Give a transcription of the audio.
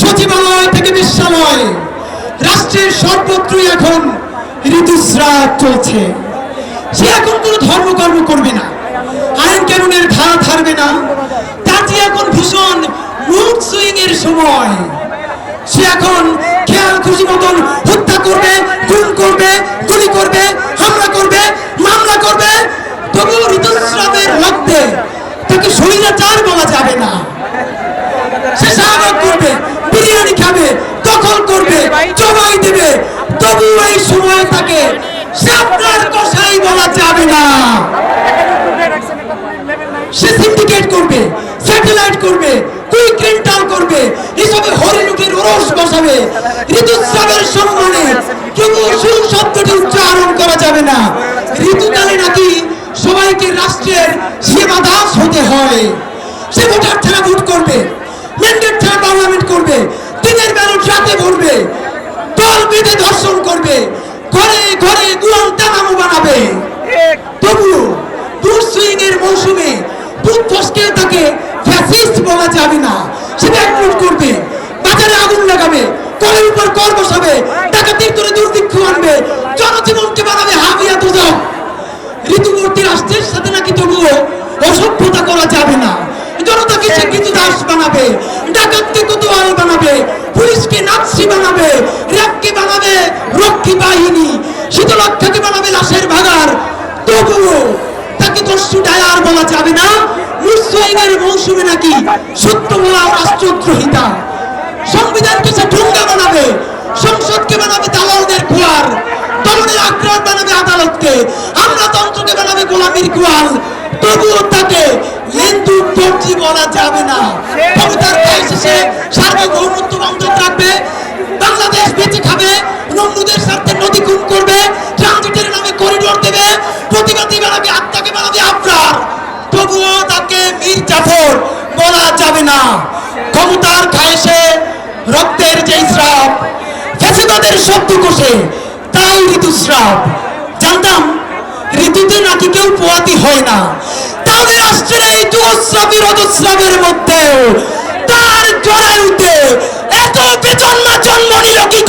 সচিবালয় থেকে বিশ্বালয় রাষ্ট্রের সর্বত্রই এখন ঋতুস্রাব চলছে। সে এখন কোনো ধর্মকর্ম করবে না। আইন কানুনের ধারা ধারবে না। তার এখন ভীষণ মুড সুইং এর সময়। সে এখন খেয়াল খুশি মতন হত্যা করবে, খুন করবে, গুলি করবে, হামলা করবে মামলা করবে তবু ঋতুস্রাবের রক্তে তাকে স্বৈরাচার বলা যাবে না সে শাহবাগ করবে বিরিয়ানি খাবে দখল জবাই দেবে। তবু এই সময় তাকে আপনার কষাই বলা যাবে না। সে সিন্ডিকেট করবে স্যাটেলাইট করবে কুইক রেন্টাল করবে, এসবে হরিণুকের ওরস বসাবে। ঋতুস্রাবের সম্মানে তবু সুর শব্দটি উচ্চারণ করা যাবে না। ঋতুকালে নাকি সবাইকে রাষ্ট্রের সেবা দাস হতে হয়। সে ভোটার ছাড়া ভোট করবে ম্যান্ডেট ছাড়া পার্লামেন্ট করবে বেঁধে ধর্ষণ করবে। ঘরে ঘরে গুয়াল তানামো বানাবে। তবুও বুট সুইং এর মৌসুমে বুট তাকে ফ্যাসিস্ট বলা যাবে না। সে ব্যাকফুট করবে। বাজারে আগুন লাগাবে। কলের উপর কর বসাবে ডাকাতির ধরে দুর্ভিক্ষ আনবে। জনজীবনকে বানাবে হাবিয়া দুদক ঋতুবর্তী রাষ্ট্রের সাথে নাকি তবুও অসভ্যতা করা যাবে না। জনতাকে কিছু দাস বানাবে। ডাকাতকে কোতোয়াল বানাবে। পুলিশকে নাৎসি বানাবে। বাহিনী শীতলক্ষাকে বানাবে লাশের ভাগার তবুও তাকে দস্যু ডায়ার বলা যাবে না। মুসলিমের মৌসুমে নাকি সত্য বলা বানাবে, সংসদকে বানাবে দালালদের বানাবে আদালতকে, আমলাতন্ত্রকে বানাবে গোলামীর গোয়াল তবুও তাকে হিন্দু বলা যাবে না। সার্বভৌমত্ব রাখবে, বাংলাদেশ বেঁচে খাবে, নমরুদের স্বার্থে তাকে মীর জাফর বলা যাবে না। ক্ষমতার খায়েশে রক্তের যে স্রাব ফেসিবাদের শব্দ কোষে তাই ঋতুস্রাব। জানতাম, ঋতুতে নাকি কেউ পোয়াতি হয় না। তাহলে রাষ্ট্রের এই যুগস্রাবী রজস্রাবের মধ্যেও। তার জরায়ুতে এত বেজন্মা জন্ম নিল কি